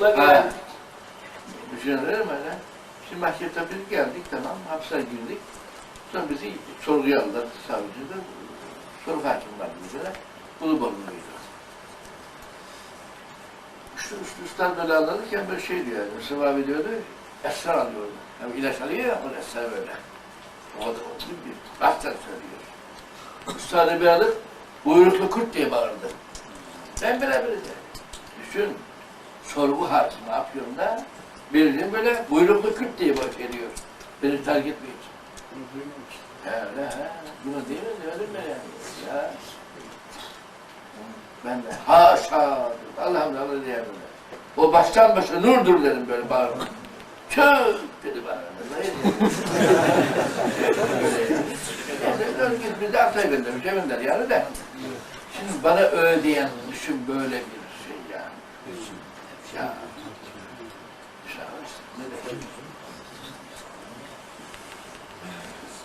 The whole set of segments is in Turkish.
Ha. Düşünelim öyle. Şimdi mahkemede biz geldik tamam, hapse girdik. Sonra bizi sorguya aldılar, savcı da soru hakim var bize. Bunu bozuluydu. Üstü üstü üstten böyle anladıkken böyle şey diyor Mustafa abi diyordu, esrar alıyordu. Yani ilaç alıyor ya, o esrar böyle. O da o gibi bir bahçen söylüyor. Üstadı bir alıp, buyruklu kurt diye bağırdı. Ben böyle de. Düşün, sorgu hakimi Afyon'da birinin böyle buyruklu kurt diye bahsediyor. Beni terk. Ya öyle ha. Bunu değil mi? Öyle mi. Ben de haşa Allah'ım Allah diye. O baştan başa nurdur dedim böyle bağırma. Çöp dedi bana. Yani örgüt bizi Altay göndermiş, eminler yani de. Şimdi bana öyle diyen düşün böyle bir şey yani. Ya.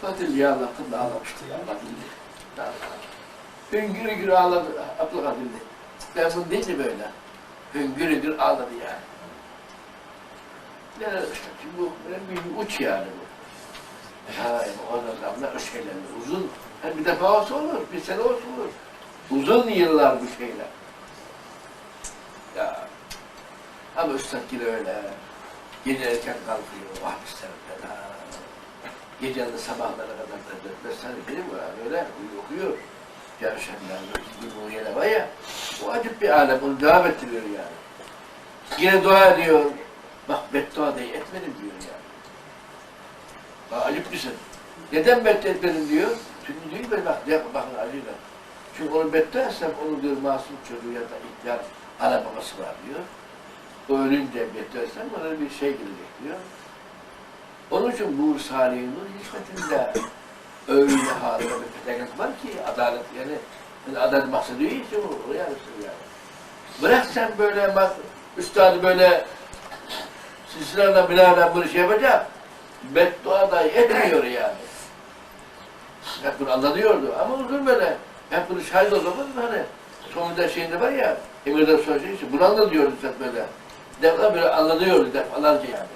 Katil ya Allah'ım da ağlamıştı ya. Katil. Hüngür hüngür ağladı Abdülkadir de. Ben bunu deyince böyle. Hüngür hüngür ağladı yani. Ne işte şimdi bu böyle bir uç yani bu. Ha, o adamlar o şeyler uzun. Her bir defa olsa olur, bir sene olsa olur. Uzun yıllar bu şeyler. Ya. Ama üstad yine öyle. Gece kalkıyor, vahislerde da. Gecenin sabahlara kadar da dört beş tane film var. Öyle okuyor. Yarışanlar, bu yere var ya. O acip bir alem, onu devam ettiriyor yani. Yine dua ediyor. Bak beddua diye etmedim diyor yani. Bak acip misin? Neden beddua etmedim diyor. Çünkü diyor ben bak, yapma bakın acıyla. Çünkü onu beddua etsem onu diyor masum çocuğu ya da ihtiyar ana babası var diyor. Ölünce etsem ona bir şey gelecek diyor. Onun için bu Salih Nur hizmetinde öyle harika bir felaket var ki adalet yani, yani adalet maksadı ise o, o yani. Bırak sen böyle bak üstadı böyle silsilerle binaen bunu şey yapacak beddua da etmiyor yani. Hep bunu anlatıyordu ama uzun böyle hep bunu şahit o zaman hani sonunda şeyinde var ya emirde söyleyecek için bunu anlatıyordu hep böyle. Defa böyle anlatıyordu defalarca yani.